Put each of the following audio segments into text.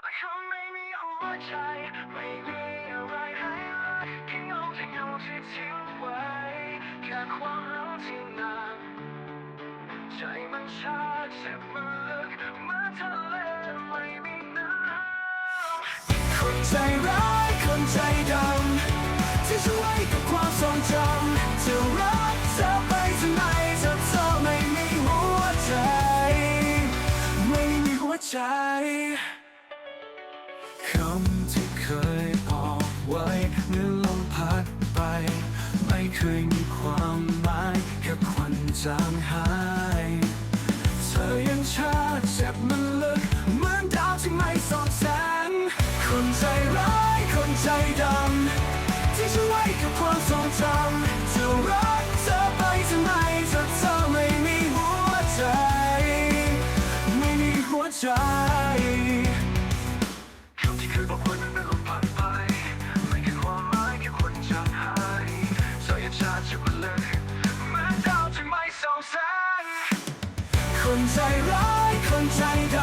เขาไม่มีหัวใจไม่มีอะไรให้รักแค่เงาที่เงาที่ทิ้งไว้แค่ความรักที่นานใจมันชาเจ็บมันลึกเหมือนทะเลไม่มีน้ำคนใจร้ายคนใจดำที่ช่วยกับความทรงจำจะรักเธอไปทำไมเธอเธอไม่มีหัวใจ ไม่มีหัวใจ เมื่อลมพัดไป ไม่เคยมีความหมายแค่ควันจางหาย เธอยังชาเจ็บมันลึกเหมือนดาวที่ไม่ส่องแสง คนใจร้ายคนใจดำ ที่ช่วยกับความทรงจำจะรักเธอไปทำไมเธอเธอไม่มีหัวใจ ไม่มีหัวใจ คนใจร้ายคนใจด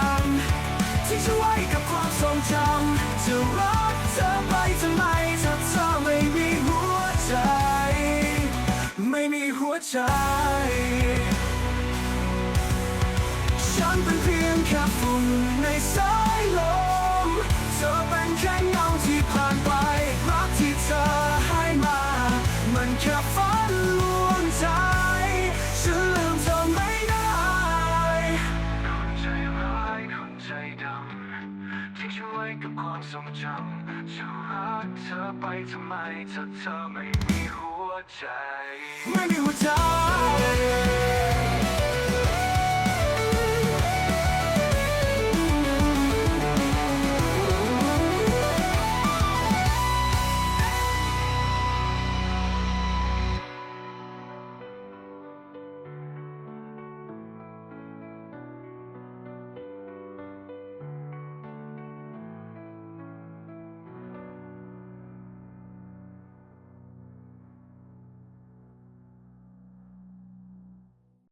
ำที่จะไว้กับความทรงจำจะรักเธอไปทำไมถ้าเธอไม่มีหัวใจ ไม่มีหัวใจ ฉันเป็นเพียงแค่ฝุ่นในสายลม กับความทรงจำจะรักเธอไปทำไมถ้าเธอไม่มีหัวใจ ไม่มีหัวใจ